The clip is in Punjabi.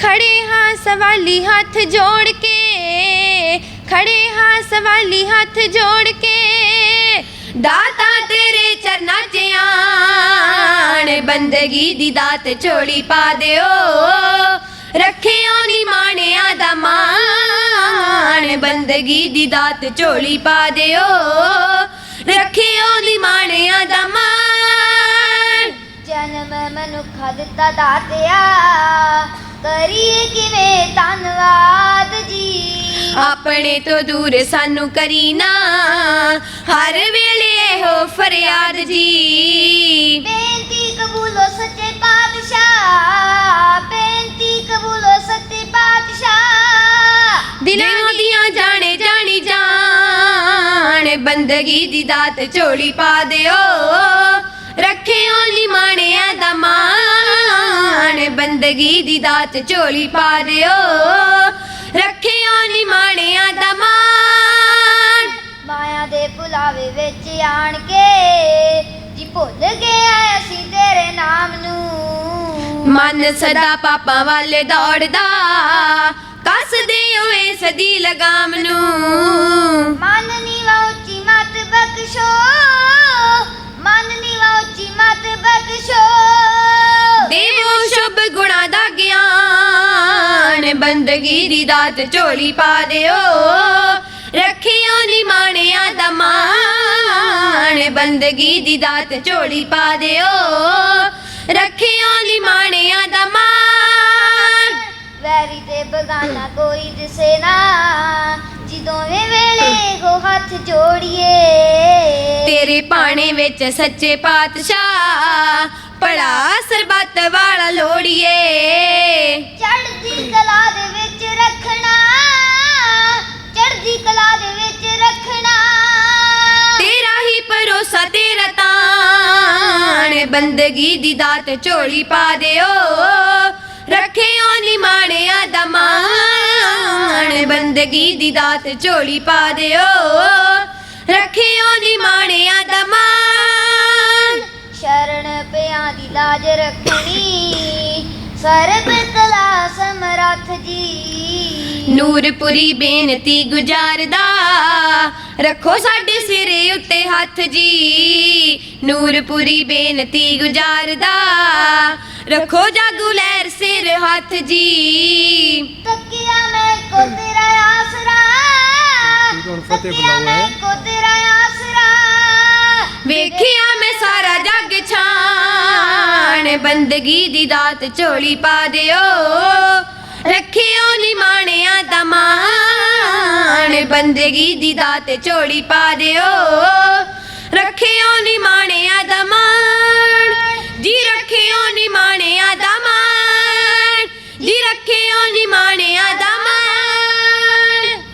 ਖੜੇ ਹਾਂ ਸਵਾਲੀ ਹੱਥ ਜੋੜ ਕੇ, ਖੜੇ ਹਾਂ ਸਵਾਲੀ ਹੱਥ ਜੋੜ ਕੇ। ਦਾਤਾ ਤੇਰੇ ਚਰਨਾਂ 'ਚ ਆਣ, ਬੰਦਗੀ ਦੀ ਦਾਤ ਝੋਲੀ ਪਾ ਦਿਓ। ਰੱਖਿਓ ਨੀ ਮਾਣਿਆ ਦਾ ਮਾਣ, ਬੰਦਗੀ ਦੀ ਦਾਤ ਝੋਲੀ ਪਾ ਦਿਓ। ਰੱਖਿਓ ਨੀ ਮਾਣਿਆ ਦਾ ਮਾਣ। ਜਨਮ ਮਨੁੱਖਾ ਦਿੱਤਾ ਦਾਤਿਆ। ਕਰੀਏ ਕਿਵੇਂ ਧੰਨਵਾਦ ਜੀ? ਆਪਣੇ ਤੋਂ ਦੂਰ ਸਾਨੂੰ ਕਰੀ ਨਾ। ਹਰ ਵੇਲੇ ਇਹੋ ਫਰਿਆਦ ਜੀ। ਬੇਨਤੀ ਕਬੂਲੋ ਸੱਚੇ ਪਾਤਸ਼ਾਹ। ਬੇਨਤੀ ਕਬੂਲੋ ਸੱਚੇ ਪਾਤਸ਼ਾਹ। ਦਿਲਾਂ ਦੀਆਂ ਜਾਣੇ ਜਾਣੀ ਜਾਣ। ਬੰਦਗੀ ਦੀ ਦਾਤ ਝੋਲੀ ਪਾ ਦਿਓ। ਬੰਦਗੀ ਦੀ ਦਾਤ ਝੋਲੀ ਪਾ ਦਿਓ। ਰੱਖਿਓ ਨੀ ਮਾਣਿਆ ਦਾ ਮਾਣ। ਮਾਇਆ ਦੇ ਭੁਲਾਵੇ ਵਿੱਚ ਆਣ ਕੇ ਜੀ ਭੁੱਲ ਗਏ ਅਸੀਂ ਤੇਰੇ ਨਾਮ ਨੂੰ। ਮਨ ਸਦਾ ਪਾਪਾਂ ਵੱਲ ਦੌੜਦਾ ਕੱਸਦੇ ਹੋਏ ਸਦੀ ਲਗਾਮ ਨੂੰ। ਮਨ ਨੀਵਾ ਬੰਦਗੀ ਦੀ ਦਾਤ ਝੋਲੀ ਪਾ ਦਿਓ। ਰੱਖਿਓ ਨੀ ਮਾਣਿਆ ਦਾ ਮਾਣ। ਬੰਦਗੀ ਦੀ ਦਾਤ ਝੋਲੀ ਪਾ ਦਿਓ। ਰੱਖਿਓ ਨੀ ਮਾਣਿਆ ਦਾ ਮਾਣ। ਵੈਰੀ ਤੇ ਬਗਾਨਾ ਕੋਈ ਦਿਸੇ ਨਾ। ਜੀ ਦੋਵੇਂ ਵੇਲੇ ਹੋ ਹੱਥ ਜੋੜੀਏ। ਤੇਰੇ ਪਾਣੇ ਵਿੱਚ ਸੱਚੇ ਪਾਤਸ਼ਾਹ ਪੜਾ ਸਰਬੱਤ ਵਾਲਾ ਲੋੜੀਏ। ਬੰਦਗੀ ਦੀ ਦਾਤ ਝੋਲੀ ਪਾ ਦਿਓ। ਰੱਖਿਓ ਨੀ ਮਾਣਿਆ ਦਾ ਮਾਣ। ਬੰਦਗੀ ਦੀ ਦਾਤ ਝੋਲੀ ਪਾ ਦਿਓ। ਰੱਖਿਓ ਨੀ ਮਾਣਿਆ ਦਾ ਮਾਣ। ਸ਼ਰਨ ਪਿਆਂ ਦੀ ਲਾਜ ਰੱਖਣੀ। ਸਰਬ ਕਲਾ ਸਮਰੱਥ ਜੀ। ਨੂਰਪੁਰੀ ਬੇਨਤੀ ਗੁਜ਼ਾਰਦਾ। ਰੱਖੋ ਸਾਡੇ ਸਿਰੇ ਉੱਤੇ ਹੱਥ ਜੀ। ਨੂਰਪੁਰੀ ਬੇਨਤੀ ਗੁਜ਼ਾਰਦਾ। ਰੱਖੋ ਜਾਗੂ ਲਹਿਰ ਸਿਰ ਹੱਥ ਜੀ। ਤੱਕਿਆ ਮੈਂ ਕੋ ਤੇਰਾ ਆਸਰਾ। ਫਤਿਹ। ਕੋ ਤੇਰਾ ਵੇਖਿਆ ਮੈਂ ਸਾਰਾ ਜੱਗ ਛਾਣ। ਬੰਦਗੀ ਦੀ ਦਾਤ ਝੋਲੀ ਪਾ ਦਿਓ। ਰੱਖਿਓ ਨੀ ਮਾਣਿਆ ਦਾ ਮਾਣ। ਬੰਦਗੀ ਦੀ ਦਾਤ ਝੋਲੀ ਪਾ ਦਿਓ। ਰੱਖਿਓ